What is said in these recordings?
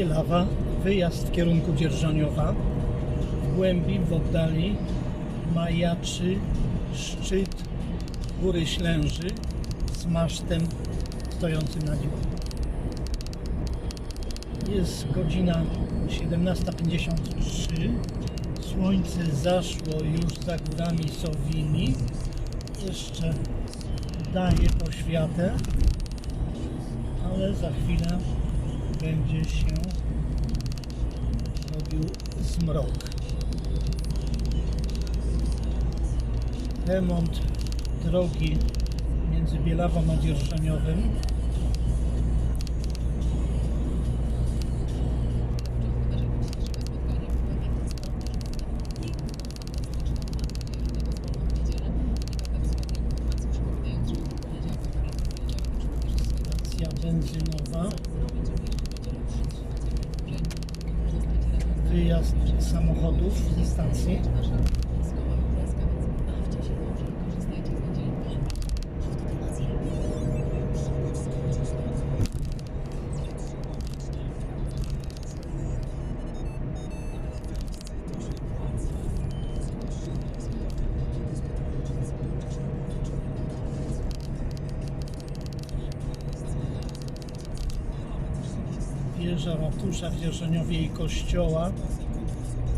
Bielawa, wyjazd w kierunku Dzierżoniowa. W głębi, w oddali majaczy szczyt Góry Ślęży z masztem stojącym na dziób. Jest godzina 17.53. Słońce zaszło już za górami Sowini. Jeszcze daje poświatę, ale za chwilę będzie się robił zmrok. Remont drogi między Bielawą a Dzierżoniowym Wyjazd samochodów ze stacji. Wieża ratusza w Dzierżoniowie i kościoła.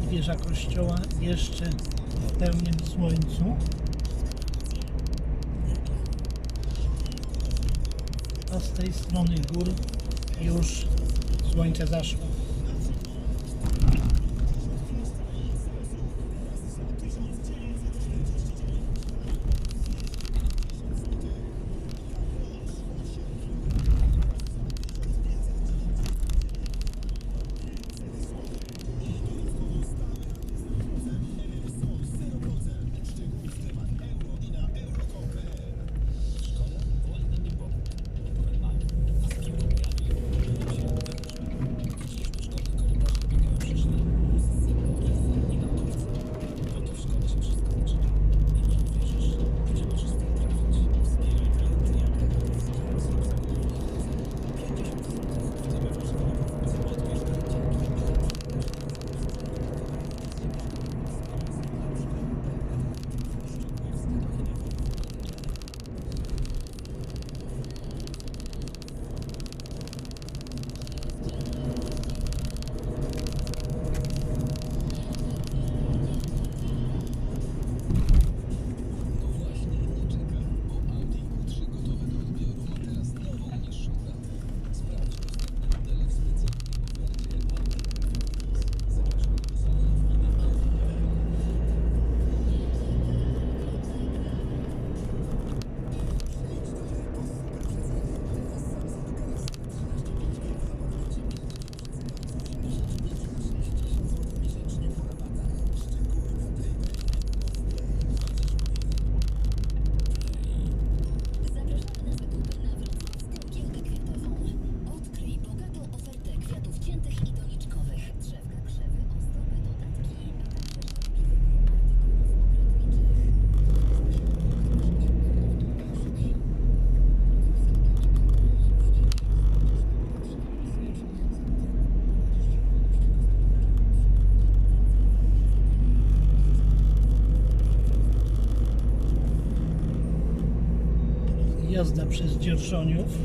I wieża kościoła jeszcze w pełnym słońcu. A z tej strony gór już słońce zaszło. Jazda przez Dzierżoniów.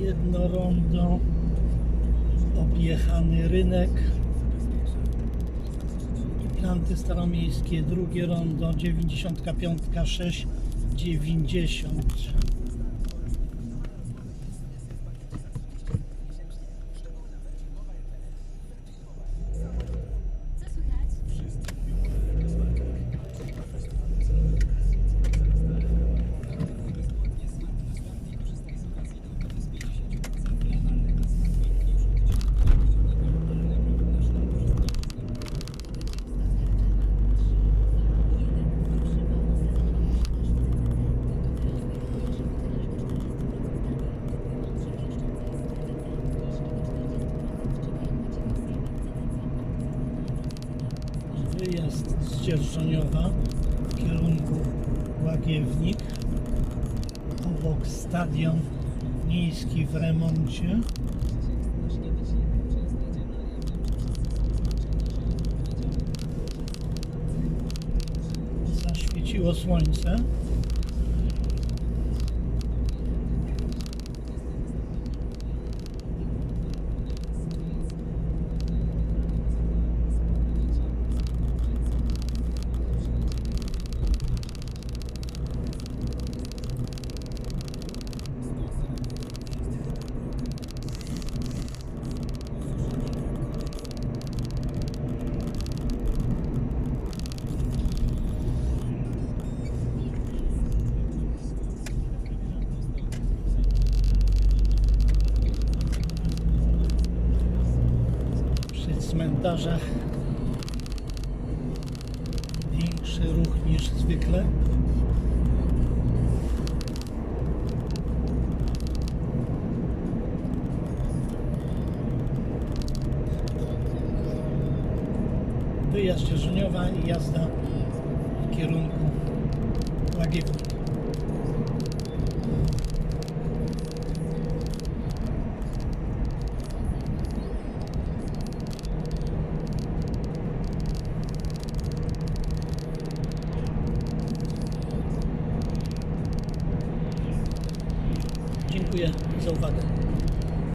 Jedno rondo. Objechany rynek. Planty staromiejskie. Drugie rondo. 95, 6, 90. Dzierżoniowa w kierunku Łagiewnik. Obok stadion miejski w remoncie. Zaświeciło słońce. Przy cmentarzach większy ruch niż zwykle. Wyjazd Żyniowa i jazda w kierunku Łagiewnik.